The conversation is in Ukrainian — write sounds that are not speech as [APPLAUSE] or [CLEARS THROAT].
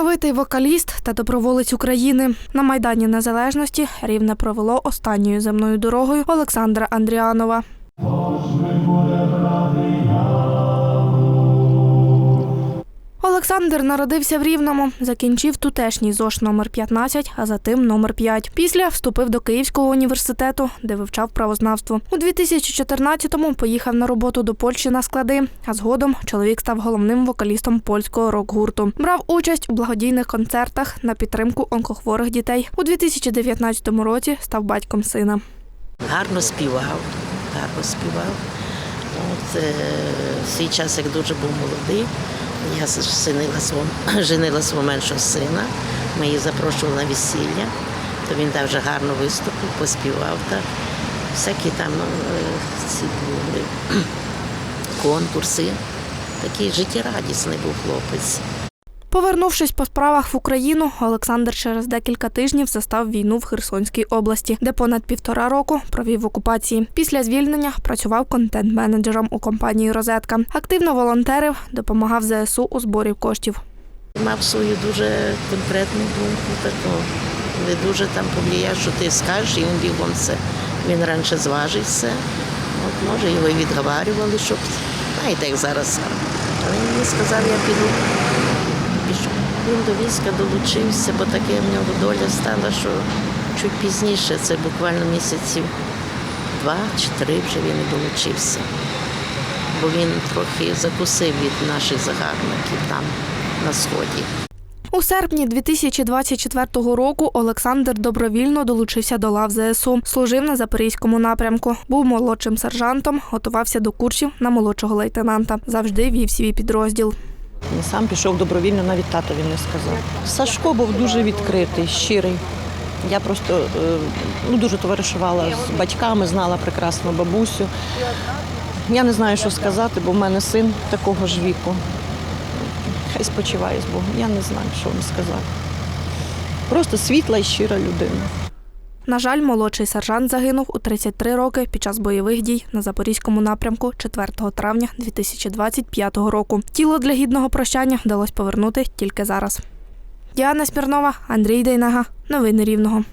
Талановитий вокаліст та доброволець України на майдані Незалежності рівне провело останньою земною дорогою Олександра Андріанова. Олександр народився в Рівному, закінчив тутешній ЗОШ номер 15, а затим номер 5. Після вступив до Київського університету, де вивчав правознавство. У 2014-му поїхав на роботу до Польщі на склади, а згодом чоловік став головним вокалістом польського рок-гурту. Брав участь у благодійних концертах на підтримку онкохворих дітей. У 2019 році став батьком сина. Гарно співав, гарно співав. От, е, свій час, як дуже був молодий, я женила свого, [CLEARS THROAT] женила свого меншого сина. Ми її запрошували на весілля, то він там вже гарно виступив, поспівав так. Всякі там е, ці були [CLEARS THROAT] конкурси. Такий життєрадісний був хлопець. Повернувшись по справах в Україну, Олександр через декілька тижнів застав війну в Херсонській області, де понад півтора року провів в окупації. Після звільнення працював контент-менеджером у компанії Розетка. Активно волонтерив, допомагав ЗСУ у зборі коштів. Мав свою дуже конкретну думку, таку. Не дуже там повлияє, що ти скажеш, і він бігом це. Він раніше зважить все. От, може, його і відговарювали, щоб знаєте, як зараз. Але він мені сказав, я піду. Пішов. Він до війська долучився, бо таке в нього доля стала, що чуть пізніше, це буквально місяців два чи три вже він і долучився. Бо він трохи закусив від наших загарбників там на сході. У серпні 2024 року Олександр добровільно долучився до лав ЗСУ. Служив на запорізькому напрямку. Був молодшим сержантом, готувався до курсів на молодшого лейтенанта. Завжди вів свій підрозділ. Він сам пішов добровільно, навіть тато він не сказав. Сашко був дуже відкритий, щирий. Я просто е, ну, дуже товаришувала з батьками, знала прекрасно бабусю. Я не знаю, що сказати, бо в мене син такого ж віку. Хай спочиває з Богом. Я не знаю, що вам сказати. Просто світла і щира людина. На жаль, молодший сержант загинув у 33 роки під час бойових дій на запорізькому напрямку 4 травня 2025 року. Тіло для гідного прощання вдалося повернути тільки зараз. Діана Смірнова, Андрій Дейнага. Новини Рівного.